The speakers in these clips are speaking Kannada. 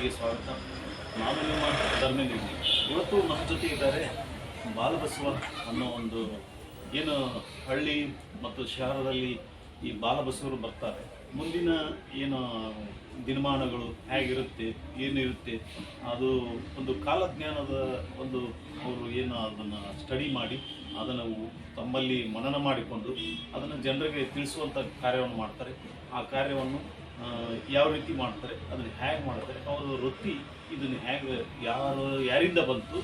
ಗೆ ಸ್ವಾಗತ. ನಾನು ನಿಮ್ಮ ಧರ್ಮೇಂದ್ರ ಇವತ್ತು ನಮ್ಮ ಜೊತೆ ಇದ್ದಾರೆ ಬಾಲಬಸವ ಅನ್ನೋ ಒಂದು ಏನು ಹಳ್ಳಿ ಮತ್ತು ಶಹರದಲ್ಲಿ ಈ ಬಾಲಬಸವರು ಬರ್ತಾರೆ. ಮುಂದಿನ ಏನು ದಿನಮಾನಗಳು ಹೇಗಿರುತ್ತೆ ಏನಿರುತ್ತೆ ಅದು ಒಂದು ಕಾಲಜ್ಞಾನದ ಒಂದು ಅವರು ಏನು ಅದನ್ನು ಸ್ಟಡಿ ಮಾಡಿ, ಅದನ್ನು ತಮ್ಮಲ್ಲಿ ಮನನ ಮಾಡಿಕೊಂಡು ಅದನ್ನು ಜನರಿಗೆ ತಿಳಿಸುವಂಥ ಕಾರ್ಯವನ್ನು ಮಾಡ್ತಾರೆ. ಆ ಕಾರ್ಯವನ್ನು ಯಾವ ರೀತಿ ಮಾಡ್ತಾರೆ ಅದನ್ನು ಹೇಗೆ ಮಾಡ್ತಾರೆ ಅವರ ವೃತ್ತಿ ಇದನ್ನು ಹೇಗೆ ಯಾರು ಯಾರಿಂದ ಬಂತು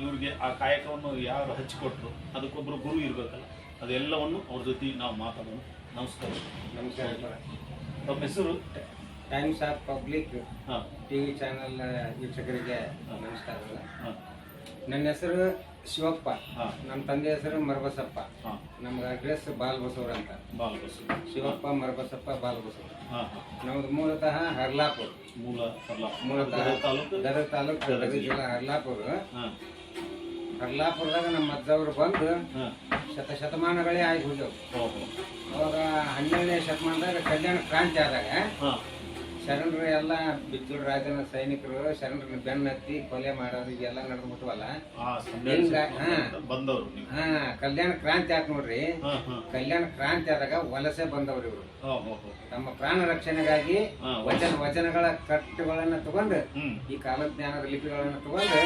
ಇವ್ರಿಗೆ ಆ ಕಾಯಕವನ್ನು ಯಾರು ಹಚ್ಚಿಕೊಟ್ರು ಅದಕ್ಕೊಬ್ಬರು ಗುರು ಇರಬೇಕಲ್ಲ ಅದೆಲ್ಲವನ್ನು ಅವ್ರ ಜೊತೆ ನಾವು ಮಾತಾಡೋಣ. ನಮಸ್ಕಾರ. ನಮಸ್ಕಾರ. ತಮ್ಮ ಹೆಸರು? Times of Public T V channel ವೀಕ್ಷಕರಿಗೆ ನಮಸ್ಕಾರಗಳು. ಹಾಂ. ನನ್ನ ಹೆಸರು ಶಿವಪ್ಪ. ನಮ್ಮ ತಂದೆ ಹೆಸರು ಮರಬಸಪ್ಪ. ನಮ್ಗೆ ಅಡ್ರೆಸ್ ಬಾಲ್ಬಸವ್ರ ಅಂತ. ಬಾಲಬಸು ಶಿವಪ್ಪ ಮರಬಸಪ್ಪ ಹಾಂ. ನಮ್ದು ಮೂಲತಃ ಹರ್ಲಾಪುರ್. ಮೂಲ ಮೂಲತಃ ಗದಗ ತಾಲೂಕು? ಗದಗ ಜಿಲ್ಲಾ. ಹರ್ಲಾಪುರ. ಹಾಂ. ಹರ್ಲಾಪುರದಾಗ ನಮ್ಮ ಅಜ್ಜವ್ರು ಬಂದು ಶತ ಶತಮಾನಗಳೇ ಆಗಿ ಹೋಗ್ಯವು. ಅವಾಗ ಹನ್ನೆರಡನೇ ಶತಮಾನದಾಗ ಕಲ್ಯಾಣ ಕ್ರಾಂತಿ ಆದಾಗ ಹಾಂ. ಶರಣರು ಎಲ್ಲ ಬಿಜ್ಜುಳ ರಾಜನ ಸೈನಿಕರು ಶರಣರ ಬೆನ್ನತ್ತಿ ಕೊಲೆ ಮಾಡೋದು ಇದೆಲ್ಲ ನಡೆದ್ಬಿಟ್ವಲ್ಲ. ಬಂದವರು ಹಾ ಕಲ್ಯಾಣ ಕ್ರಾಂತಿ ಆತ್ ನೋಡ್ರಿ. ಕಲ್ಯಾಣ ಕ್ರಾಂತಿ ಆದಾಗ ವಲಸೆ ಬಂದವ್ರು ಇವರು. ತಮ್ಮ ಪ್ರಾಣ ರಕ್ಷಣೆಗಾಗಿ ವಚನ ವಚನಗಳ ಕಟ್ಟುಗಳನ್ನ ತಗೊಂಡು ಈ ಕಾಲಜ್ಞಾನದ ಲಿಪಿಗಳನ್ನ ತಗೊಂಡು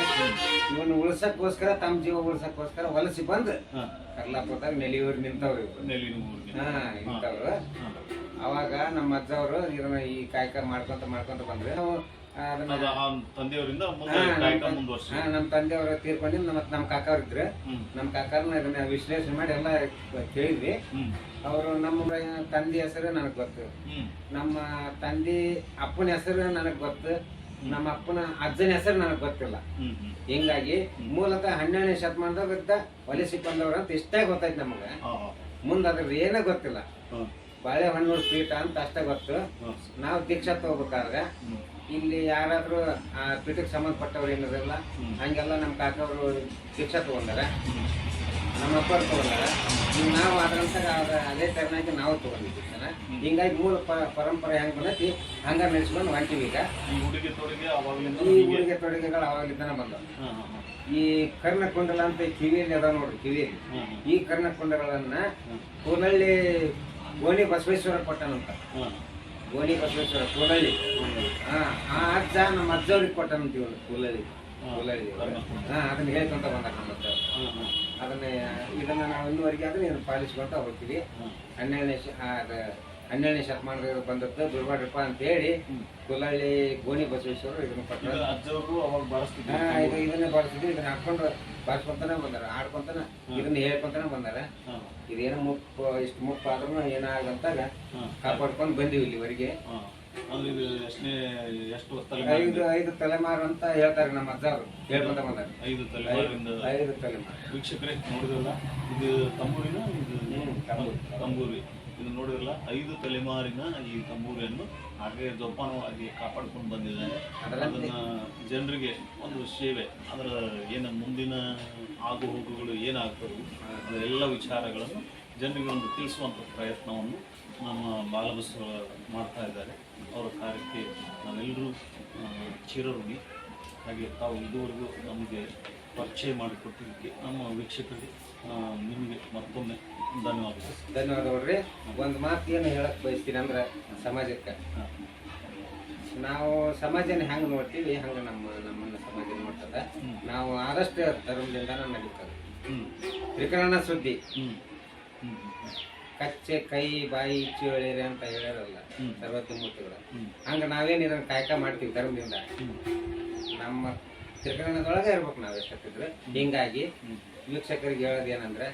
ಇವನ್ನ ಉಳಿಸಕ್ಕೋಸ್ಕರ ತಮ್ಮ ಜೀವ ಉಳಿಸಕ್ಕೋಸ್ಕರ ವಲಸೆ ಬಂದು ಕರ್ಲಾಪುರದಾಗ ನೆಲೆಯೂರು ನಿಂತವ್ರು ಇವರು. ಹಾ ನಿಂತವ್ರು ಅವಾಗ ನಮ್ಮ ಅಜ್ಜವರು ಇದನ್ನ ಈ ಕಾಯಕ ಮಾಡ್ಕೊಂತ ಮಾಡ್ಕೊಂತ ಬಂದ್ರೆ. ನಾವು ಅದನ್ನ ತಂದೆಯವರಿಂದ ನಮ್ಮ ತಂದೆಯವರು ತೀರ್ಕೊಂಡಿದ್ದು ನಮ್ಮ ನಮ್ಮ ಕಾಕವ್ರು ಇದ್ರು. ನಮ್ಮ ಕಾಕರ್ನ ಇದನ್ನ ವಿಶ್ಲೇಷಣೆ ಮಾಡಿ ಎಲ್ಲ ಕೇಳಿದ್ವಿ. ಅವರು ನಮ್ಮ ತಂದೆ ಹೆಸರು ನನಗೆ ಗೊತ್ತು. ನಮ್ಮ ತಂದೆ ಅಪ್ಪನ ಹೆಸರು ನನಗೆ ಗೊತ್ತು. ನಮ್ಮ ಅಪ್ಪನ ಅಜ್ಜನ ಹೆಸರು ನನಗೆ ಗೊತ್ತಿಲ್ಲ. ಹಿಂಗಾಗಿ ಮೂಲತಃ ಹನ್ನೆರಡನೇ ಶತಮಾನದಾಗ ಹೊಲಿಸಿ ಬಂದವ್ರು ಅಂತ ಇಷ್ಟೇ ಗೊತ್ತಾಯ್ತು ನಮಗ. ಮುಂದೆ ಅದ್ರ ಏನೂ ಗೊತ್ತಿಲ್ಲ. ಹಾ ಹಣ್ಣು ಪೀಠ ಅಂತ ಅಷ್ಟೇ ಗೊತ್ತು. ನಾವು ದೀಕ್ಷಾ ತಗೋಬೇಕಾದ್ರೆ ಇಲ್ಲಿ ಯಾರಾದ್ರೂ ಆ ಪೀಠಕ್ಕೆ ಸಂಬಂಧಪಟ್ಟವ್ರು ಏನಿರಲ್ಲ. ಹಂಗೆಲ್ಲ ನಮ್ಮ ಕಾಕವರು ದೀಕ್ಷಾ ತಗೊಂಡಾರೆ. ನಮ್ಮ ಅಪ್ಪರು ತಗೊಂಡಾರ. ಈಗ ನಾವು ಅದ್ರಂತ ಅದೇ ತರನಾಗಿ ನಾವು ತಗೊಂಡಿದ್ದೀವಿ ಸರ ಹಿಂಗಾಗಿ ಮೂಲ ಪರಂಪರೆ ಹೆಂಗೆ ಬಂದೈತಿ ಹಂಗ ನಡೆಸ್ಕೊಂಡು ಹೊಂಟಿವಿ ಈಗ. ಈ ಉಡುಗೆ ತೊಡುಗೆಗಳು ಅವಾಗಲಿಂದನ ಬಂದವು. ಈ ಕರ್ಣಕುಂಡಲ ಅಂತ ಕಿವಿಯಲ್ಲಿ ಅದಾವ ನೋಡ್ರಿ ಕಿವಿಯಲ್ಲಿ. ಈ ಕರ್ಣಕುಂಡಗಳನ್ನ. ಕೂನಳ್ಳಿ ಗೋಣಿ ಬಸವೇಶ್ವರ ಕೊಟ್ಟನಂತ ಗೋಣಿ ಬಸವೇಶ್ವರ ಕೂಲಲ್ಲಿ ಹಾ ಆ ಅಜ್ಜ ನಮ್ಮ ಅಜ್ಜವ್ರಿಗೆ ಕೊಟ್ಟನಂತ ಇವನು ಕೂಲಲ್ಲಿ ಕರ್ಣಕುಂಡ. ಹಾ ಅದನ್ನ ಹೇಳ್ಕೊಂತ ಬಂದ ನಮ್ಮ ಅದನ್ನ ಇದನ್ನ ನಾವು ಇನ್ನುವರೆಗೆ ಅದನ್ನ ಪಾಲಿಸ್ಕೊಂತ ಹೋಗ್ತೀವಿ. ಹನ್ನೆರಡನೇ ಹನ್ನೆರಡನೇ ಶತಮಾನದ ಬಂದದ್ದು ದುರ್ವಾಡ್ರಪ್ಪ ಅಂತ ಹೇಳಿ ಹ್ಮ್. ಕುಲ್ಲಳ್ಳಿ ಗೋಣಿ ಬಸವೇಶ್ವರ ಇದನ್ನು ಇದು ಕೊಟ್ಟರು ಅವಾಗ ಬಳಸ್ತಿದ್ರು ಇದನ್ನೇ ಇದನ್ನ ಹಾಕೊಂಡು ಬಳಸ್ಕೊಂತಾನೆ ಬಂದಾರ ಆಡ್ಕೊಂತಾನೆ ಇದನ್ನ ಹೇಳ್ಕೊಂತಾನೆ ಬಂದಾರ. ಇದೇನೋ ಮುಪ್ಪು ಇಷ್ಟು ಮುಪ್ಪು ಆದ್ರೂ ಏನಾಗಂತಾಗ ಕಾಪಾಡ್ಕೊಂಡು ಬಂದಿವಿ ಇಲ್ಲಿವರೆಗೆ. ಐದು ಐದು ತಲೆಮಾರು ಅಂತ ಹೇಳ್ತಾರೆ ನಮ್ಮ ಅಜ್ಜ ಅವರು ಹೇಳ್ಕೊಂತ ಬಂದಾರ. ಐದು ತಲೆಮಾರಿಂದ. ಐದು ತಲೆಮಾರು. ವೀಕ್ಷಕರೇ ನೋಡಿದ್ರಲ್ಲ? ಇದು ತಂಬೂರಿನ? ಇದು ತಂಬೂರಿ. ಇದು ನೋಡಿದ್ರಲ್ಲ? ಐದು ತಲೆಮಾರಿನ ಈ ತಂಬೂರಿಯನ್ನು ಹಾಗೆ ಜೋಪಾನವಾಗಿ ಕಾಪಾಡ್ಕೊಂಡು ಬಂದಿದ್ದಾನೆ ಅದನ್ನ ಜನರಿಗೆ ಒಂದು ಸೇವೆ ಅದರ ಏನು ಮುಂದಿನ ಆಗು ಹೋಗುಗಳು ಏನಾಗ್ತವೆ ಅದೆಲ್ಲ ವಿಚಾರಗಳನ್ನು ಜನರಿಗೆ ಒಂದು ತಿಳಿಸುವಂಥ ಪ್ರಯತ್ನವನ್ನು ನಮ್ಮ ಬಾಲಬಸವ ಮಾಡ್ತಾ ಇದ್ದಾರೆ. ಅವರ ಕಾರ್ಯಕ್ಕೆ ನಾವೆಲ್ಲರೂ ಚಿರರುಗಿ ಚಿರಋಣಿ ಹಾಗೆ ತಾವು ಇದುವರೆಗೂ ನಮಗೆ ಪರಿಚಯ ಮಾಡಿಕೊಟ್ಟಿದ್ದಕ್ಕೆ ನಮ್ಮ ವೀಕ್ಷಕರಿಗೆ ನಿಮಗೆ ಮತ್ತೊಮ್ಮೆ ಧನ್ಯವಾದಗಳು. ಧನ್ಯವಾದ ನೋಡ್ರಿ ಒಂದು ಮಾತು ಏನು ಹೇಳಕ್ ಬಯಸ್ತೀನಿ ಅಂದ್ರೆ ಸಮಾಜಕ್ಕೆ. ನಾವು ಸಮಾಜನ ಹೆಂಗೆ ನೋಡ್ತೀವಿ ಹಂಗೆ ನಮ್ಮ ನಮ್ಮನ್ನ ಸಮಾಜ ನೋಡ್ತದ. ನಾವು ಆದಷ್ಟು ಧರ್ಮದಿಂದ ನಡೀತದೆ. ತ್ರಿಕರಣ ಸುದ್ದಿ. ಕಚ್ಚೆ ಕೈ ಬಾಯಿ ಚೇಳಿರಿ ಅಂತ ಹೇಳಿರಲ್ಲ ಸರ್ವತ್ತು ಮೂರ್ತಿಗಳು. ಹಂಗೆ ನಾವೇನ್ ಇದನ್ನ ಕಾಯಕ ಮಾಡ್ತೀವಿ ಧರ್ಮದಿಂದ. ನಮ್ಮ ತ್ರಿಕರಣದೊಳಗೆ ಇರ್ಬೇಕು ನಾವು ಎಷ್ಟಿದ್ರೆ ಹಿಂಗಾಗಿ ವೀಕ್ಷಕರಿಗೆ ಹೇಳೋದು ಏನಂದ್ರೆ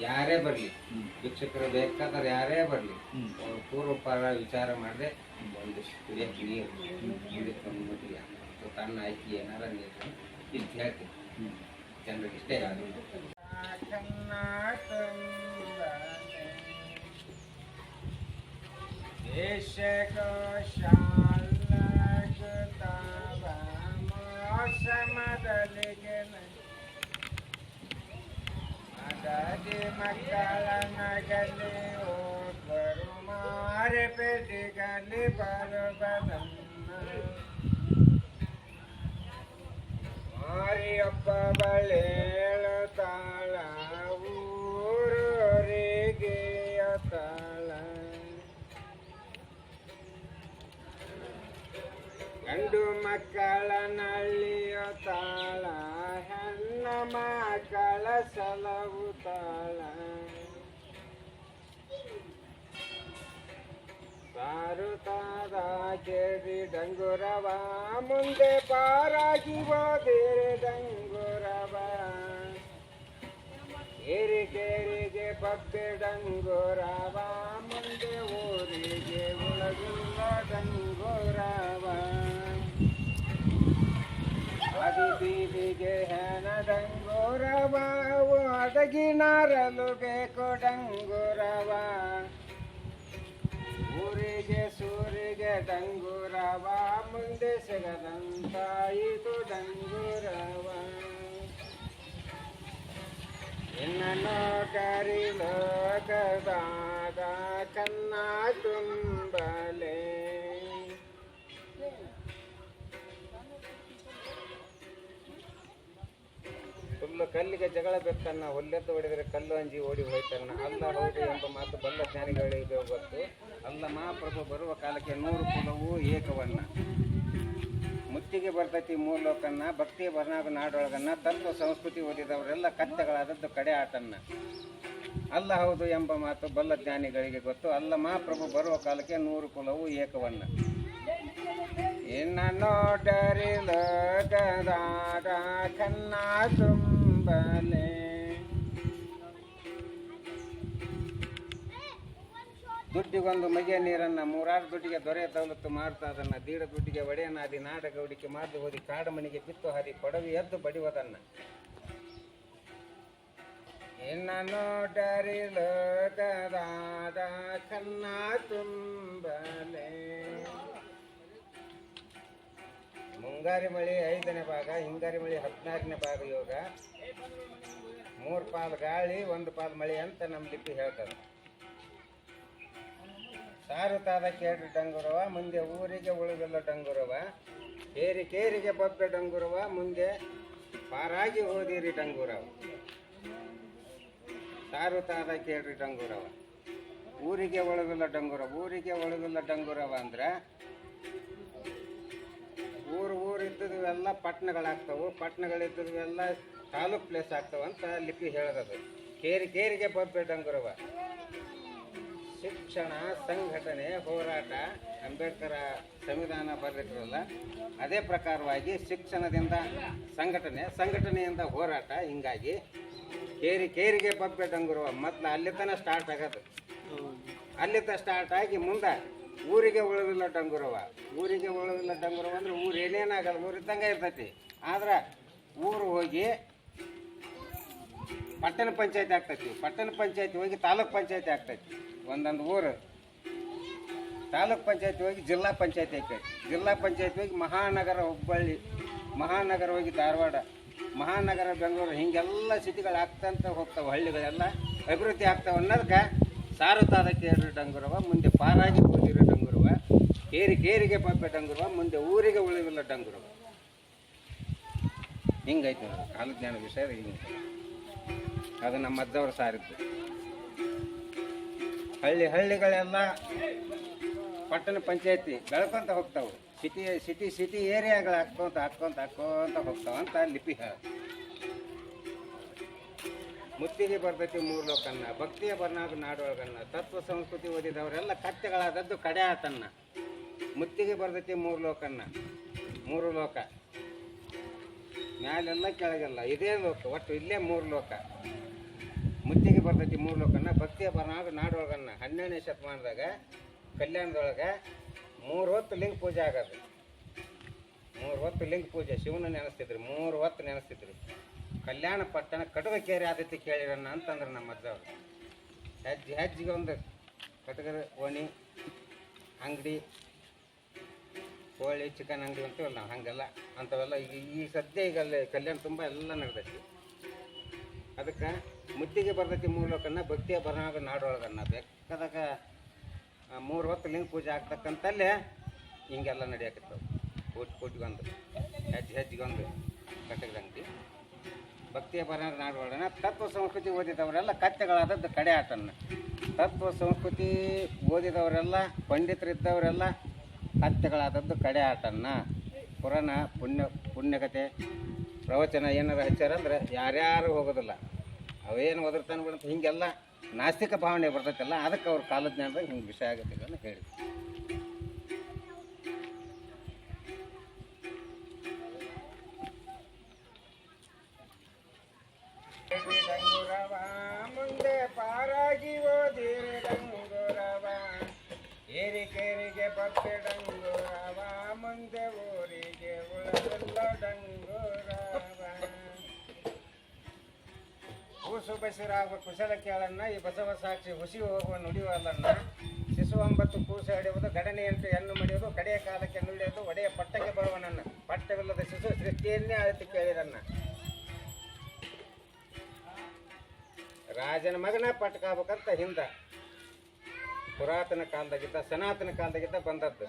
ಯಾರೇ ಬರ್ಲಿ. ಹ್ಮ್. ವೀಕ್ಷಕರು ಬೇಕಾದ್ರೆ ಯಾರೇ ಬರ್ಲಿ. ಹ್ಮ್. ಅವ್ರು ಪೂರ್ವಪರ ವಿಚಾರ ಮಾಡದೆ ಒಂದಿಷ್ಟು ಕುಡಿಯಕ್ಕೆ ನೀರು ಇದಕ್ಕೆ ಒಂದು ಮುದ್ದೆ ಅಥವಾ ತಣ್ಣ ಅಕ್ಕಿ ಏನಾರ ನೀರು ಇಷ್ಟು ಹೇಳ್ತೀನಿ ಹ್ಮ್. ಜನರಿಗೆ ಇಷ್ಟೇ ಯಾವುದು ದೇಶ ಮಕ್ಕಳ ನಗಲಿ ಓದ್ವರು ಮಕ್ಕಳನಗಲಿ ಒಬ್ಬರು ಮಾರೆಪೆಟ್ಟಿಗಲಿ ಬರುವನನ್ನ ಮಾರಿಯಪ್ಪ ಬಳೆಳುತ್ತಾಳ ಊರೂರಿಗೆಯತಾಳ ಗಂಡು ಮಕ್ಕಳ ನಳಿಯುತ್ತಾಳ ತಾಳ ಹೆಣ್ಣ ಮಕ್ಕಳ ಸಲವು ತಾಳ ಸಾರುತ್ತಾದ ಕೇರಿ ಡಂಗುರವ ಮುಂದೆ ಪಾರಾಗಿ ಹೋದಿರೆ ಡಂಗುರವ ಕೇರಿ ಕೇರಿಗೆ ಬಬ್ಬೆ ಡಂಗುರವ ಮುಂದೆ ಊರಿಗೆ ಉಳಗಿಲ್ಲ ಡಂಗುರವ ಅದಿ ಬೀದಿಗೆ ಹೆಣ ಡಂಗುರವ ಅಡಗಿನಾರಲು ಬೇಕು ಊರಿಗೆ ಸೂರಿಗೆ ಡಂಗುರವ, ಮುಂದೆ ಸಿಗದಂತಾಯಿತು ಡಂಗುರವ. ಇನ್ನ ನೋಡರಿ ಲೋಕದಾಗ ಕನ್ನ ತುಂಬಲೆ ಫುಲ್ಲು ಕಲ್ಲಿಗೆ ಜಗಳ ಬೇಕನ್ನ ಹೊಲ್ಲೆದ್ದು ಹೊಡೆದರೆ ಕಲ್ಲು ಅಂಜಿ ಓಡಿ ಹೋಯ್ತನ್ನ ಅಲ್ಲ ಹೌದು ಎಂಬ ಮಾತು ಬಲ್ಲ ಜ್ಞಾನಿಗಳಿಗೆ ಗೊತ್ತು. ಅಲ್ಲ ಮಹಾಪ್ರಭು ಬರುವ ಕಾಲಕ್ಕೆ ನೂರು ಕುಲವು ಏಕವನ್ನ ಮುತ್ತಿಗೆ ಬರ್ತೈತಿ ಮೂಲೋಕನ್ನ ಭಕ್ತಿ ಬರ್ನಾಗ ನಾಡೊಳಗನ್ನ ತತ್ವ ಸಂಸ್ಕೃತಿ ಓದಿದವರೆಲ್ಲ ಕತ್ತೆಗಳಾದದ್ದು ಕಡೆ ಆಟನ್ನ ಅಲ್ಲ ಹೌದು ಎಂಬ ಮಾತು ಬಲ್ಲ ಜ್ಞಾನಿಗಳಿಗೆ ಗೊತ್ತು. ಅಲ್ಲ ಮಹಾಪ್ರಭು ಬರುವ ಕಾಲಕ್ಕೆ ನೂರು ಕುಲವು ಏಕವನ್ನ ಇನ್ನ ನೋಡರಿ ಲೋಕದಾಗ ಕನ್ನ ತುಂಬಲೆ ದುಡ್ಡಿಗೊಂದು ಮಗೆ ನೀರನ್ನ ಮೂರಾರು ದುಡ್ಡಿಗೆ ದೊರೆ ದೌಲತ್ತು ಮಾರ್ತಾ ಅದನ್ನ ದೀಡ ದುಡ್ಡಿಗೆ ಒಡೆಯನಾದಿ ನಾಡ ಗೌಡಿಕೆ ಮಾರ್ದು ಹೋದಿ ಕಾಡ ಮನೆಗೆ ಬಿತ್ತು ಹರಿ ಕೊಡವಿ ಎದ್ದು ಬಡಿವದನ್ನ ಇನ್ನ ನೋಡರಿ ಲೋಕದಾದ ಕನ್ನ ತುಂಬಲೆ ಮುಂಗಾರಿ ಮಳೆ ಐದನೇ ಭಾಗ, ಹಿಂಗಾರಿ ಮಳೆ ಹದಿನಾರನೇ ಭಾಗ ಯೋಗ. ಮೂರು ಪಾದ ಗಾಳಿ, ಒಂದು ಪಾದ ಮಳೆ ಅಂತ ನಮ್ಮ ಲಿಪಿ ಹೇಳ್ತಾರೆ. ತಾದ ಕೇಳ್ರಿ ಡಂಗುರವ, ಮುಂದೆ ಊರಿಗೆ ಉಳಿದಿಲ್ಲ ಡಂಗುರವ. ಕೇರಿ ಕೇರಿಗೆ ಬದ್ದ ಡಂಗುರವ, ಮುಂದೆ ಪಾರಾಗಿ ಹೋದಿರಿ ಡಂಗುರವ. ತಾದ ಕೇಳ್ರಿ ಡಂಗುರವ. ಊರಿಗೆ ಒಳಗಲ್ಲ ಡಂಗುರ ಊರಿಗೆ ಒಳಗಲ್ಲ ಡಂಗುರವ ಅಂದ್ರೆ ಊರು ಊರು ಇದ್ದದ್ದು ಎಲ್ಲ ಪಟ್ಟಣಗಳಾಗ್ತವು ಪಟ್ಟಣಗಳಿದ್ದದ್ದು ಎಲ್ಲ ತಾಲೂಕ್ ಪ್ಲೇಸ್ ಆಗ್ತವೆ ಅಂತ ಲಿಪಿ ಹೇಳೋದು ಕೇರಿ ಕೇರಿಗೆ ಡಂಗುರವ. ಶಿಕ್ಷಣ, ಸಂಘಟನೆ, ಹೋರಾಟ, ಅಂಬೇಡ್ಕರ ಸಂವಿಧಾನ ಬರೆದಿಟ್ರಲ್ಲ, ಅದೇ ಪ್ರಕಾರವಾಗಿ ಶಿಕ್ಷಣದಿಂದ ಸಂಘಟನೆ, ಸಂಘಟನೆಯಿಂದ ಹೋರಾಟ, ಹಿಂಗಾಗಿ ಕೇರಿ ಕೇರಿಗೆ ಬಬ್ಬೆ ಡಂಗುರುವ. ಮೊದ್ಲು ಅಲ್ಲಿಂದ ಸ್ಟಾರ್ಟ್ ಆಗೋದು. ಅಲ್ಲಿಂದ ಸ್ಟಾರ್ಟ್ ಆಗಿ ಮುಂದೆ ಊರಿಗೆ ಉಳಿದಿಲ್ಲ ಡಂಗುರವ. ಊರಿಗೆ ಉಳಿದಿಲ್ಲ ಡಂಗುರವ ಅಂದ್ರೆ ಊರು ಏನೇನಾಗಲ್ಲ ಊರು ಇದ್ದಂಗೆ ಇರ್ತೈತಿ. ಆದ್ರೆ ಊರು ಹೋಗಿ ಪಟ್ಟಣ ಪಂಚಾಯತಿ ಆಗ್ತೈತಿ. ಪಟ್ಟಣ ಪಂಚಾಯತಿ ಹೋಗಿ ತಾಲೂಕ್ ಪಂಚಾಯತಿ ಆಗ್ತೈತಿ. ಒಂದೊಂದು ಊರು. ತಾಲೂಕ್ ಪಂಚಾಯತಿ ಹೋಗಿ ಜಿಲ್ಲಾ ಪಂಚಾಯತಿ ಆಗ್ತೈತಿ. ಜಿಲ್ಲಾ ಪಂಚಾಯತಿ ಹೋಗಿ ಮಹಾನಗರ ಹುಬ್ಬಳ್ಳಿ, ಮಹಾನಗರ ಹೋಗಿ ಧಾರವಾಡ, ಮಹಾನಗರ ಬೆಂಗಳೂರು ಹಿಂಗೆಲ್ಲ ಸಿಟಿಗಳು ಆಗ್ತಂತ ಹೋಗ್ತಾವೆ, ಹಳ್ಳಿಗಳೆಲ್ಲ ಅಭಿವೃದ್ಧಿ ಆಗ್ತಾವೆ ಅನ್ನೋದಕ್ಕೆ ಸಾರುತ್ತಾದ ಕೇರಿ ಡಂಗುರವ, ಮುಂದೆ ಪಾರಾಗಿ ಡಂಗುರವ ಕೇರಿ ಕೇರಿಗೆ ಬಬ್ಬೆ ಡಂಗುರವ, ಮುಂದೆ ಊರಿಗೆ ಉಳಿವಿಲ್ಲ ಡಂಗುರವ. ಹಿಂಗೈತೆ ನೋಡಿ, ಕಾಲಜ್ಞಾನ ವಿಷಯ ಹಿಂಗೆ ಅದು ನಮ್ಮ ಅಜ್ಜವರು ಸಾರಿದ್ದು. ಹಳ್ಳಿ ಹಳ್ಳಿಗಳೆಲ್ಲ ಪಟ್ಟಣ ಪಂಚಾಯತಿ ಬೆಳ್ಕೊಂತ ಹೋಗ್ತಾವೆ. ಸಿಟಿ ಸಿಟಿ ಸಿಟಿ ಏರಿಯಾಗಳು ಹಾಕ್ಕೊಂತ ಹಾಕ್ಕೊಂತ ಹಾಕ್ಕೊಂತ ಹೋಗ್ತಾವ ಅಂತ ಲಿಪಿ ಹೇಳ. ಮುತ್ತಿಗೆ ಬರ್ತೈತಿ ಮೂರು ಲೋಕನ್ನ, ಭಕ್ತಿಯ ಬರ್ನಾಗ ನಾಡೊಳಗನ್ನ, ತತ್ವ ಸಂಸ್ಕೃತಿ ಓದಿದವರೆಲ್ಲ ಕತ್ತೆಗಳಾದದ್ದು ಕಡೆ ಆತನ್ನ. ಮುತ್ತಿಗೆ ಬರ್ತೈತಿ ಮೂರು ಲೋಕನ್ನ. ಮೂರು ಲೋಕ. ಮ್ಯಾಲೆಲ್ಲ ಕೆಳಗೆಲ್ಲ. ಇದೇ ಲೋಕ. ಒಟ್ಟು ಇಲ್ಲೇ ಮೂರು ಲೋಕ. ಮುತ್ತಿಗೆ ಬರ್ತೈತಿ ಮೂರು ಲೋಕನ್ನ ಭಕ್ತಿಯ ಬರ್ನಾಗ ನಾಡೊಳಗನ್ನ ಹನ್ನೆರಡನೇ ಶತಮಾನದಾಗ, ಕಲ್ಯಾಣದೊಳಗೆ ಮೂರು ಹೊತ್ತು ಲಿಂಗ ಪೂಜೆ ಆಗೋದು. ಮೂರು ಹೊತ್ತು ಲಿಂಗ ಪೂಜೆ. ಶಿವನ ನೆನೆಸ್ತಿದ್ರು. ಮೂರು ಹೊತ್ತು ನೆನೆಸ್ತಿದ್ರು. ಕಲ್ಯಾಣ ಪಟ್ಟಣ ಕಟುವ ಕೇರಿ ಕೇಳಿರನ್ನ ಅಂತಂದ್ರೆ ನಮ್ಮ ಅಜ್ಜವ್ರು ಹೆಜ್ಜೆ ಹೆಜ್ಜೆಗೆ ಒಂದು ಕಟಗರ ಓಣಿ, ಅಂಗಡಿ ಕೋಳಿ ಚಿಕನ್ ಅಂಗಡಿ ಅಂತೀವಲ್ಲ ನಾವು ಹಾಗೆಲ್ಲ. ಅಂಥವೆಲ್ಲ ಈಗ ಈ ಸದ್ಯ ಈಗ ಅಲ್ಲಿ ಕಲ್ಯಾಣ ತುಂಬ ಎಲ್ಲ ನಡೆದೈತಿ. ಅದಕ್ಕೆ ಮುತ್ತಿಗೆ ಬರ್ತೈತಿ ಮೂಲಕನ್ನ ಭಕ್ತಿಯ ಬರನಾಗ ನಾಡೊಳಗನ್ನ ಬೇಕಾದಾಗ ಮೂರು ಹೊತ್ತು ಲಿಂಗ ಪೂಜೆ ಆಗ್ತಕ್ಕಂಥಲ್ಲೇ ಹಿಂಗೆಲ್ಲ ನಡೆಯಕತ್ತವು. ಕೋಟಿ ಕೋಟಿಗೊಂದು ಹೆಜ್ಜೆ ಹೆಜ್ಜೆಗೊಂದು ಕಟ್ಟಗದ ಅಂಗಡಿ. ಭಕ್ತಿಯ ಬರ ನಾಡೊಳಗನ್ನ ತತ್ವ ಸಂಸ್ಕೃತಿ ಓದಿದವರೆಲ್ಲ ಕತ್ತೆಗಳಾದದ್ದು ಕಡೆ ಆತನ್ನ ತತ್ವ ಸಂಸ್ಕೃತಿ ಓದಿದವರೆಲ್ಲ, ಪಂಡಿತರಿದ್ದವರೆಲ್ಲ ಕತ್ತೆಗಳಾದದ್ದು ಕಡೆ ಆಟನ್ನ ಪುರಾಣ, ಪುಣ್ಯ, ಪುಣ್ಯಕತೆ, ಪ್ರವಚನ ಏನಾರ ಹಚ್ಚಾರಂದ್ರೆ ಯಾರ್ಯಾರು ಹೋಗೋದಿಲ್ಲ. ಅವೇನು ಒದರ್ತಾನೆ ಬಿಡುತ್ತೆ ಹಿಂಗೆಲ್ಲ ನಾಸ್ತಿಕ ಭಾವನೆ ಬರ್ತೈತಲ್ಲ, ಅದಕ್ಕೆ ಅವ್ರ ಕಾಲಜ್ಞಾನದಾಗ ಹಿಂಗೆ ವಿಷಯ ಆಗುತ್ತೆ ಅಂತ ಹೇಳಿ ಬಪ್ಪೆ ಡಂಗುರವ ಕೂಸು ಬಸಿರಾಗುವ ಕುಶಲ ಕೇಳನ್ನ ಈ ಬಸವ ಸಾಕ್ಷಿ ಹುಸಿ ಹೋಗುವ ನುಡಿಯುವಲ್ಲನ್ನ ಶಿಶು ಒಂಬತ್ತು ಕೂಸು ಹಿಡಿಯುವುದು ಎಂಟು ಹೆಣ್ಣು ಮಡಿಯುವುದು, ಕಡೆಯ ಕಾಲಕ್ಕೆ ನುಡಿಯೋದು ಒಡೆಯ ಪಟ್ಟಕ್ಕೆ ಬರುವನನ್ನ. ಪಟ್ಟವಿಲ್ಲದ ಶಿಶು ಸೃಷ್ಟಿಯನ್ನೇ ಆಯ್ತು ಕೇಳಿದನ್ನ. ರಾಜನ ಮಗನ ಪಟ್ಕಾಬೇಕಂತ ಹಿಂದ. ಪುರಾತನ ಕಾಲದಾಗಿದ್ದ, ಸನಾತನ ಕಾಲದಾಗಿದ್ದ ಬಂದದ್ದು.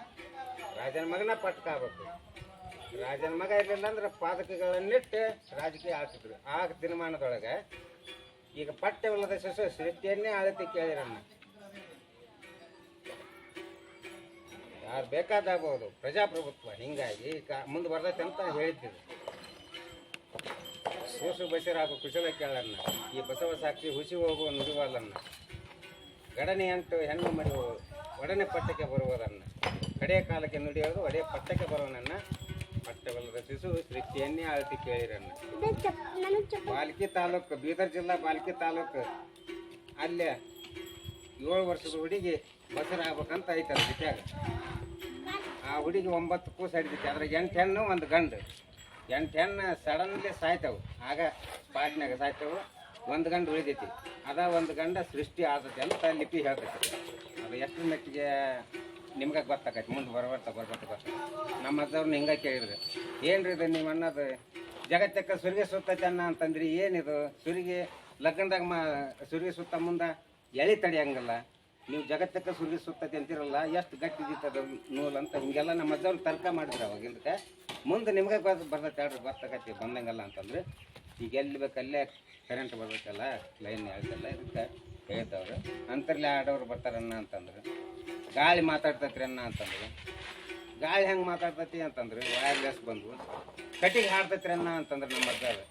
ರಾಜನ ಮಗನ ಪಟ್ಕಾಬೇಕು ರಾಜನ ಮಗ ಇರಲಿಲ್ಲ ಅಂದ್ರೆ ಪಾದಕಗಳನ್ನಿಟ್ಟು ರಾಜಕೀಯ ಆಡ್ತಿದ್ರು ಆ ದಿನಮಾನದೊಳಗೆ ಈಗ ಪಠ್ಯವಲ್ಲದ ಶಿಶು ಸೃಷ್ಟಿಯನ್ನೇ ಆಳತಿ ಕೇಳಿರನ್ನ ಯಾರು ಬೇಕಾದಾಗಬಹುದು ಪ್ರಜಾಪ್ರಭುತ್ವ. ಹಿಂಗಾಗಿ ಮುಂದೆ ಬರ್ತೈತೆ ಅಂತ ಹೇಳಿದ್ದೀವಿ. ಕೂಸು ಬಸಿರಾಗು ಕುಶಲ ಕೇಳನ್ನ. ಈ ಬಸವ ಸಾಕ್ಷಿ ಹುಸಿ ಹೋಗುವ ನುಡಿವಲ್ಲನ್ನ ಗಡನೆ ಅಂಟು ಹೆಣ್ಣು ಮರಿ ಒಡನೆ ಪಟ್ಟಕ್ಕೆ ಬರುವುದನ್ನು ಕಡೆಯ ಕಾಲಕ್ಕೆ ನುಡಿಯೋದು ಒಡೆಯ ಪಟ್ಟಕ್ಕೆ ಬರುವನನ್ನ ಪಟ್ಟವಲ್ಲದ ಶಿಶು ಸೃಷ್ಟಿಯನ್ನೇ ಆಳ್ತಿ ಕೇಳಿರನ್ನ. ಬಾಲ್ಕಿ ತಾಲೂಕು ಬೀದರ್ ಜಿಲ್ಲಾ ಬಾಲ್ಕಿ ತಾಲೂಕು. ಅಲ್ಲೇ ಏಳು ವರ್ಷದ ಹುಡುಗಿ ಬಸರಾಗ್ಬೇಕಂತ ಐತಲ್ಲ ಬಿಟ್ಟಾಗ ಆ ಹುಡುಗಿ ಒಂಬತ್ತು ಕೂಸು ಹಿಡಿದೈತಿ ಅದ್ರಾಗ ಎಂಟು ಹೆಣ್ಣು ಒಂದು ಗಂಡು. ಎಂಟು ಹೆಣ್ಣು ಸಡನ್ಲಿ ಸಾಯ್ತವು. ಆಗ ಪಾಟ್ನಾಗ ಸಾಯ್ತವು. ಒಂದು ಗಂಡು ಉಳಿದೈತಿ. ಅದ ಒಂದು ಗಂಡ ಸೃಷ್ಟಿ ಆದತಿ ಅಂತ ಲಿಪಿ ಹೇಳ್ತೈತಿ. ಅದು ಎಷ್ಟು ಮಟ್ಟಿಗೆ ನಿಮ್ಗೆ ಗೊತ್ತಾಕೈತಿ ಮುಂದೆ ಬರ್ಬರ್ತಾ ಬರ್ಬರ್ತಾ ಗೊತ್ತ ನಮ್ಮ ಅಜ್ಜವ್ರನ್ನ ಹಿಂಗೆ ಕೇಳಿದ್ರು. ಏನ್ರಿ ಇದು ನೀವು ಅನ್ನೋದು? ಜಗತ್ತಕ್ಕ ಸುರಿಗೆ ಸುತ್ತೈತೆ ಅನ್ನ ಅಂತಂದ್ರಿ, ಏನಿದು? ಸುರಿಗೆ ಲಗ್ನದಾಗ ಮಾ, ಸುರಿಗೆ ಸುತ್ತ ಮುಂದೆ ಎಳಿ ತಡೆಯಂಗಲ್ಲ. ನೀವು ಜಗತ್ತಕ್ಕ ಸುರಿಗೆ ಸುತ್ತೈತೆ ಅಂತಿರಲ್ಲ, ಎಷ್ಟು ಗಟ್ಟಿದಿತ್ತದ ನೂಲು ಅಂತ ಹಿಂಗೆಲ್ಲ ನಮ್ಮ ಅಜ್ಜವ್ರು ತರ್ಕ ಮಾಡಿದ್ರು ಅವಾಗಿಂದಕ್ಕೆ. ಮುಂದೆ ನಿಮಗೆ ಬರ್ತ ಬರ್ತೈತೆ ಹೇಳ್ರಿ ಬರ್ತಕತ್ತಿ ಬಂದಂಗಲ್ಲ ಅಂತಂದ್ರೆ. ಈಗ ಎಲ್ಲಿ ಬೇಕಲ್ಲೇ ಕರೆಂಟ್ ಬರ್ತೈತಲ್ಲ ಲೈನ್ ಆಗಲ್ಲ ಇದಕ್ಕೆ ಹೇಳ್ತವ್ರು. ಅಂತರ್ಲೆ ಆಡೋರು ಬರ್ತಾರನ್ನ ಅಂತಂದ್ರೆ. ಗಾಳಿ ಮಾತಾಡ್ತೈತ್ರಿ ಅನ್ನ ಅಂತಂದ್ರೆ. ಗಾಳಿ ಹೆಂಗೆ ಮಾತಾಡ್ತೈತಿ ಅಂತಂದ್ರೆ ವೈರ್ಲೆಸ್ ಬಂದ್ವು ಕಟ್ಟಿಗೆ ಹಾಡ್ತೈತ್ರಿ ಅನ್ನ ಅಂತಂದ್ರೆ ನಮ್ಮ ಅಜ್ಜಾರು.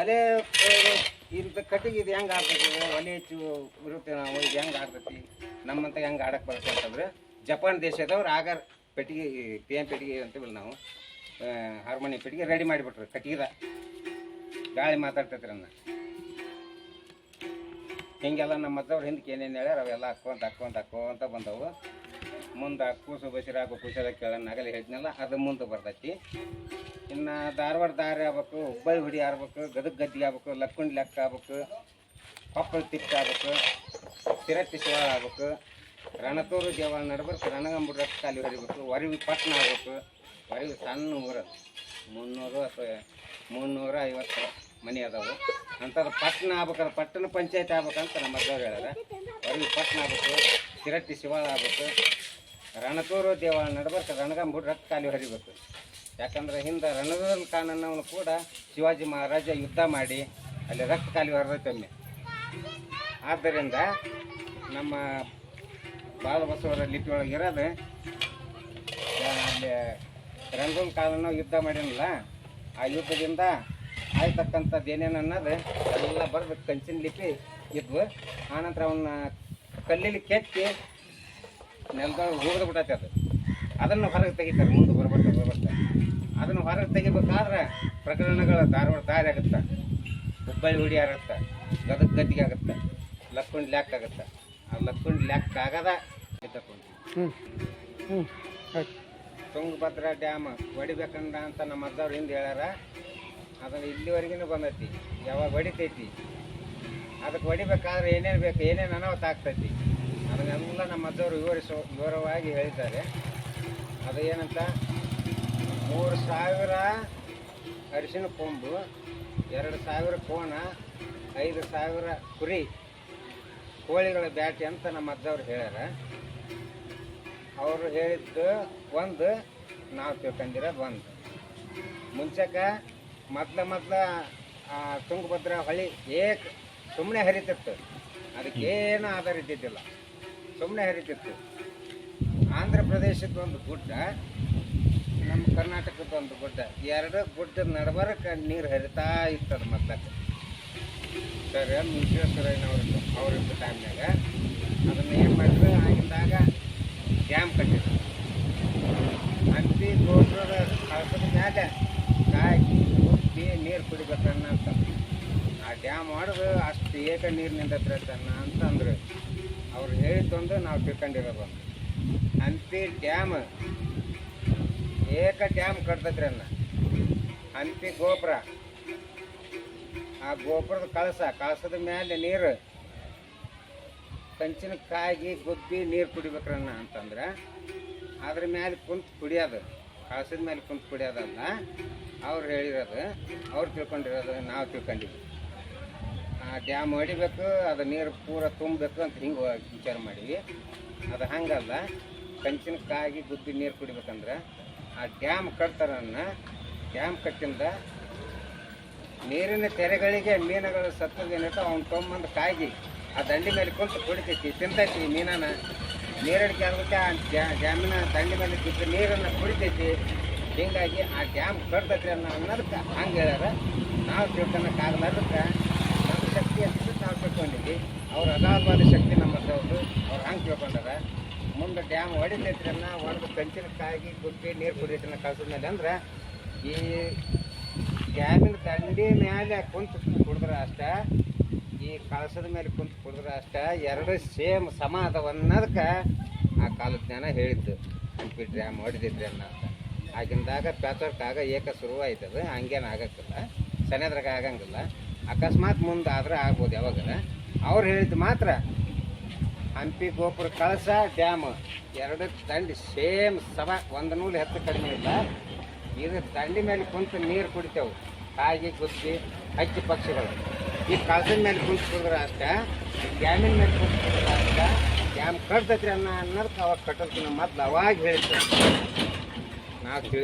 ಅದೇ ಇಂಥ ಕಟ್ಟಿಗೆ ಇದು ಹೆಂಗೆ ಆಡ್ತೈತಿ ಒಲೆ ಹೆಚ್ಚು ಇರುತ್ತೆ ನಾವು ಇದು ಹೆಂಗೆ ಆಡ್ತೈತಿ ನಮ್ಮಂತ ಹೆಂಗೆ ಆಡಕ್ಕೆ ಬರುತ್ತೆ ಅಂತಂದ್ರೆ, ಜಪಾನ್ ದೇಶದವ್ರು ಆಗರ್ ಪೆಟ್ಟಿಗೆ, ಪಿ ಎಂ ಪೆಟ್ಟಿಗೆ ಅಂತೀವಲ್ಲ ನಾವು ಹಾರ್ಮೋನಿಯಂ ಪೆಟ್ಟಿಗೆ ರೆಡಿ ಮಾಡಿಬಿಟ್ರು ಕಟ್ಟಿಗೆದ ಗಾಳಿ ಮಾತಾಡ್ತೈತ್ರಿ ಅನ್ನ ಹಿಂಗೆಲ್ಲ ನಮ್ಮ ಮತ್ತವ್ರು ಹಿಂದಕ್ಕೆ ಏನೇನು ಹೇಳ್ಯಾರ, ಅವೆಲ್ಲ ಹಾಕ್ಕೊಂತ ಹಾಕ್ಕೊಂತ ಹಾಕ್ಕೊಂತ ಬಂದವು. ಮುಂದೆ ಕೂಸು ಬಸಿರಾಗು ಕುಶಲ ಕೇಳೋಣ ಆಗಲಿ ಹೇಳಿದ್ನಲ್ಲ, ಅದು ಮುಂದೆ ಬರ್ತೈತಿ. ಇನ್ನು ಧಾರವಾಡ ದಾರಿ ಆಗ್ಬೇಕು, ಹುಬ್ಬಳ್ಳಿ ಹುಡಿ ಆಗ್ಬೇಕು, ಗದಗ ಗದ್ದಿ ಆಗ್ಬೇಕು, ಲಕ್ಕುಂಡಿ ಲೆಕ್ಕ ಆಗ್ಬೇಕು, ಕೊಪ್ಪಳ ತಿಪ್ಪ ಆಗ್ಬೇಕು ಸಿರಟ್ಟಿ ಶಿವಾಳ ಆಗ್ಬೇಕು, ರಣತೂರು ದೇವಾಲಯ ನಡ್ಬೇಕು ರಣಗಂಬುಡ ಕಾಲಿ ಹೊಡಿಬೇಕು ವರಿವಿ ಪಟ್ಟಣ ಆಗ್ಬೇಕು. ವರಿವಿ ಸಣ್ಣ ಊರು. ಮುನ್ನೂರು ಅಥವಾ ಮುನ್ನೂರ ಐವತ್ತು ಮನೆ ಅದಾವು. ಅಂಥದ್ದು ಪಟ್ಟಣ ಆಗ್ಬೇಕಾದ್ರೆ ಪಟ್ಟಣ ಪಂಚಾಯತ್ ಆಗ್ಬೇಕಂತ ನಮ್ಮ ಅಜ್ಜವ್ರು ಹೇಳ್ಯಾರ. ಅವ್ರಿಗೆ ಪಟ್ಟಣ ಆಗ್ಬೇಕು, ಚಿರಟ್ಟಿ ಶಿವಾಳ ಆಗ್ಬೇಕು ರಣತೂರು ದೇವಾಳ ನಡ್ಬೇಕು ರಣಗಂಬುಡ್ ರಕ್ತ ಖಾಲಿ ಹರಿಬೇಕು. ಯಾಕಂದ್ರೆ ಹಿಂದೆ ರಣದಲ್ಲಿ ಕಾನನವನು ಕೂಡ ಶಿವಾಜಿ ಮಹಾರಾಜ ಯುದ್ಧ ಮಾಡಿ ಅಲ್ಲಿ ರಕ್ತ ಖಾಲಿ ಹೊರದೊಮ್ಮೆ ಆದ್ದರಿಂದ ನಮ್ಮ ಬಾಲಬಸವರ ಲಿಪಿಯೊಳಗೆ ಇರೋದು ಅಲ್ಲಿ ರಂಗೋಲ್ ಕಾಲನ ಯುದ್ಧ ಮಾಡಿರಲ್ಲ ಆ ಯುದ್ಧದಿಂದ ಆಯ್ತಕ್ಕಂಥದ್ದು ಏನೇನು ಅನ್ನೋದು ಎಲ್ಲ ಬರೆದು ಕಂಚಿನ ಲಿಪಿ ಇದ್ವು. ಆನಂತರ ಅವನ್ನ ಕಲ್ಲಿಲಿ ಕೆತ್ತಿ ನೆಲದೊಳಗೆ ಹೋಗದು ಬಿಟ್ಟೈತೆ ಅದು. ಅದನ್ನು ಹೊರಗೆ ತೆಗಿತಾರೆ, ಮುಂದೆ ಬರ್ಬರ್ತಾ ಬರ್ಬರ್ತಾ. ಅದನ್ನು ಹೊರಗೆ ತೆಗಿಬೇಕಾದ್ರೆ ಪ್ರಕರಣಗಳು ಧಾರವಾಡ ದಾರಿ ಆಗುತ್ತೆ. ಹುಬ್ಬಳ್ಳಿ ಹುಡಿ ಆಗುತ್ತೆ, ಗದಗ ಗದ್ದಿಗೆ ಆಗುತ್ತೆ, ಲಕ್ಕುಂಡ್ ಲ್ಯಾಕ್ ಆಗುತ್ತೆ. ಆ ಲಕ್ಕುಂಡ್ ಲ್ಯಾಕ್ ಆಗದ ಎದ್ದಕೊಂಡ್ವಿ ತುಂಗಭದ್ರಾ ಡ್ಯಾಮ್ ಹೊಡಿಬೇಕಂದ ಅಂತ ನಮ್ಮ ಅಜ್ಜವ್ರು ಹಿಂದೆ ಹೇಳ್ಯಾರ. ಅದನ್ನು ಇಲ್ಲಿವರೆಗೂ ಬಂದೈತಿ. ಯಾವಾಗ ಹೊಡಿತೈತಿ. ಅದಕ್ಕೆ ಹೊಡಿಬೇಕಾದ್ರೆ ಏನೇನು ಬೇಕು, ಏನೇನು ಅನಾಹುತ ಆಗ್ತೈತಿ. ಅದನ್ನೆಲ್ಲ ನಮ್ಮ ಅಜ್ಜವರು ವಿವರಿಸೋ, ವಿವರವಾಗಿ ಹೇಳಿದ್ದಾರೆ. ಅದು ಏನಂತ, ಮೂರು ಸಾವಿರ ಅರಿಶಿನ ಕೊಂಬು, ಎರಡು ಸಾವಿರ ಕೋಣ ಐದು ಸಾವಿರ ಕುರಿ, ಕೋಳಿಗಳ ಬ್ಯಾಟಿ ಅಂತ ನಮ್ಮ ಅಜ್ಜವ್ರು ಹೇಳ್ಯಾರ. ಅವರು ಹೇಳಿದ್ದು ಒಂದು ನಾವು ತಿಳ್ಕೊಂಡಿರೋದು ಒಂದು. ಮುಂಚೆಕ ಮೊದ್ಲ ಮೊದ್ಲ ತುಂಗಭದ್ರಾ ಹೊಳಿ ಏಕ್ ಸುಮ್ಮನೆ ಹರಿತಿತ್ತು. ಅದಕ್ಕೇನು ಆಧಾರ ಇದ್ದಿದ್ದಿಲ್ಲ. ಸುಮ್ಮನೆ ಹರಿತಿತ್ತು. ಆಂಧ್ರ ಪ್ರದೇಶದ ಒಂದು ಗುಡ್ಡ, ನಮ್ಮ ಕರ್ನಾಟಕದ ಒಂದು ಗುಡ್ಡ, ಎರಡು ಗುಡ್ಡದ ನಡಬರಕ್ಕೆ ನೀರು ಹರಿತಾ ಇತ್ತದ ಮೊದ್ಲಕ್ಕೆ ಸರ್ ಮುಂಚೆ ಅವ್ರಿದ್ದ ಟೈಮ್ನಾಗ ಅದನ್ನ ಏನು ಮಾಡಿದ್ರು ಆಗಿದ್ದಾಗ ಡ್ಯಾಮ್ ಕಟ್ಟಿದ್ರು ಹಂಪಿ ಗೋಪುರದ ಕಳಸದ ಮ್ಯಾಲೆ ಕಾಯಿ ಉಪ್ಪಿ ನೀರು ಕುಡಿಬೇಕನ್ನ ಅಂತ. ಆ ಡ್ಯಾಮ್ ಮಾಡಿದ್ರೆ ಅಷ್ಟು ಏಕ ನೀರು ನಿಂದತ್ರನ್ನ ಅಂತ ಅಂದ್ರು. ಅವ್ರು ಹೇಳಿದ್ದೊಂದು ನಾವು ತಿಳ್ಕೊಂಡಿರೋದು. ಹಂಪಿ ಡ್ಯಾಮ್ ಏಕ ಡ್ಯಾಮ್ ಕಟ್ತೈತ್ರಿ ಅನ್ನ ಹಂಪಿ ಗೋಪುರ. ಆ ಗೋಪುರದ ಕಳಸ, ಕಳಸದ ಮೇಲೆ ನೀರು ಕಂಚಿನ ಕಾಗಿ ಗುಬ್ಬಿ ನೀರು ಕುಡಿಬೇಕ್ರಣ್ಣ ಅಂತಂದ್ರೆ, ಅದ್ರ ಮೇಲೆ ಕುಂತು ಕುಡಿಯೋದು, ಕಳಸದ ಮೇಲೆ ಕುಂತು ಕುಡಿಯೋದಲ್ಲ ಅವ್ರು ಹೇಳಿರೋದು, ಅವ್ರು ತಿಳ್ಕೊಂಡಿರೋದು, ನಾವು ತಿಳ್ಕೊಂಡಿದ್ವಿ. ಆ ಡ್ಯಾಮ್ ಹೊಡಿಬೇಕು, ಅದು ನೀರು ಪೂರ ತುಂಬಬೇಕು ಅಂತ ಹಿಂಗೆ ವಿಚಾರ ಮಾಡಿವಿ ಅದು ಹಂಗಲ್ಲ ಕಂಚಿನ ಕಾಗಿ ಗುಬ್ಬಿ ನೀರು ಕುಡಿಬೇಕಂದ್ರೆ, ಆ ಡ್ಯಾಮ್ ಕಟ್ತಾರನ್ನ, ಡ್ಯಾಮ್ ಕಟ್ಟಿಂದ ನೀರಿನ ತೆರೆಗಳಿಗೆ ಮೀನುಗಳು ಸತ್ತದೇನಿತ್ತು ಅವ್ನು ತೊಗೊಂಬಂದು ಕಾಗಿ ಆ ದಂಡಿ ಮೇಲೆ ಕುಂತು ಕುಡಿತೈತಿ, ತಿಂತೈತಿ ಮೀನನ್ನ. ಮೀನನ ನೀರಡಿಕೆ ಆಗುತ್ತೆ? ಆ ಡ್ಯಾ- ಡ್ಯಾಮಿನ ದಂಡಿ ಮೇಲೆ ಬಿದ್ದ ನೀರನ್ನು ಕುಡಿತೈತಿ. ಹೀಗಾಗಿ ಆ ಡ್ಯಾಮ್ ಕಟ್ತೈತಿ ಅನ್ನೋ ಅನ್ನೋದಕ್ಕೆ ಹಂಗೆ ಹೇಳ್ಯಾರ. ನಾವು ತಿಳ್ಕೊಳಕ್ಕಾಗಲಾರ್ದಕ್ಕೆ ನಮ್ಮ ಶಕ್ತಿ ಅಂತ ನಾವು ತಿಳ್ಕೊಂಡಿದ್ವಿ. ಅವ್ರ ಅಗಾಧವಾದ ಶಕ್ತಿ ನಮ್ಮ ಹೌದು ಅವ್ರು ಹಂಗೆ ತಿಳ್ಕೊಂಡಾರ. ಮುಂದೆ ಡ್ಯಾಮ್ ಹೊಡಿತೈತಿ ಅನ್ನ ಕಂಚಿನ ಗುಟ್ಟಿ ಗುಬ್ಬಿ ನೀರು ಕುಡಿಯೋದನ್ನ ಕಳ್ಸಿದ ಮೇಲೆ ಅಂದ್ರೆ ಈ ಡ್ಯಾಮಿನ ದಂಡಿ ಮೇಲೆ ಕುಂತು ಕುಡಿದ್ರೆ ಅಷ್ಟ ಈ ಕಳಸದ ಮೇಲೆ ಕುಂತು ಕುಡಿದ್ರೆ ಅಷ್ಟೇ ಎರಡು ಸೇಮ್ ಸಮ ಅದಾವ ಅನ್ನೋದಕ್ಕೆ ಆ ಕಾಲದ ಜ್ಞಾನ ಹೇಳಿದ್ದು. ಹಂಪಿ ಡ್ಯಾಮ್ ಹೊಡೆದಿದ್ರಿ ಅನ್ನ ಅಂತ ಆಗಿಂದಾಗ ಆಗ ಏಕ ಶುರುವಾಯ್ತದ, ಹಂಗೇನು ಆಗಕ್ಕಿಲ್ಲ ಸನ್ಯದ್ರಾಗ ಆಗಂಗಿಲ್ಲ. ಅಕಸ್ಮಾತ್ ಮುಂದೆ ಆದ್ರೆ ಆಗ್ಬೋದು ಯಾವಾಗ? ಅವ್ರು ಹೇಳಿದ್ದು ಮಾತ್ರ, ಹಂಪಿ ಗೋಪುರ ಕಳಸ ಡ್ಯಾಮ್ ಎರಡು ದಂಡಿ ಸೇಮ್ ಸಮ, ಒಂದು ನೂಲು ಹೆಚ್ಚು ಕಡಿಮೆ ಇಲ್ಲ. ಇದು ದಂಡಿ ಮೇಲೆ ಕುಂತು ನೀರು ಕುಡಿತೇವೆ. ಕಾಗಿ, ಗುದ್ದಿ, ಹಕ್ಕಿ ಪಕ್ಷಿಗಳು. ಈ ಕಳಸದ ಮೇಲೆ ಕುಂತ್ಕೊಂಡ್ರೆ ಅಂತ ಡ್ಯಾಮಿನ ಮೇಲೆ ಕುಂತ್ಕೊಂಡ್ರೆ ಅಂತ ಡ್ಯಾಮ್ ಕಟ್ತೈತ್ರಿ ಅನ್ನ ಅನ್ನೋದಕ್ಕೆ ಅವಾಗ ಕಟ್ಟೋದಕ್ಕಿಂತ ಮೊದ್ಲು ಅವಾಗ ಹೇಳ್ತೀನಿ ನಾವು ತಿಳಿ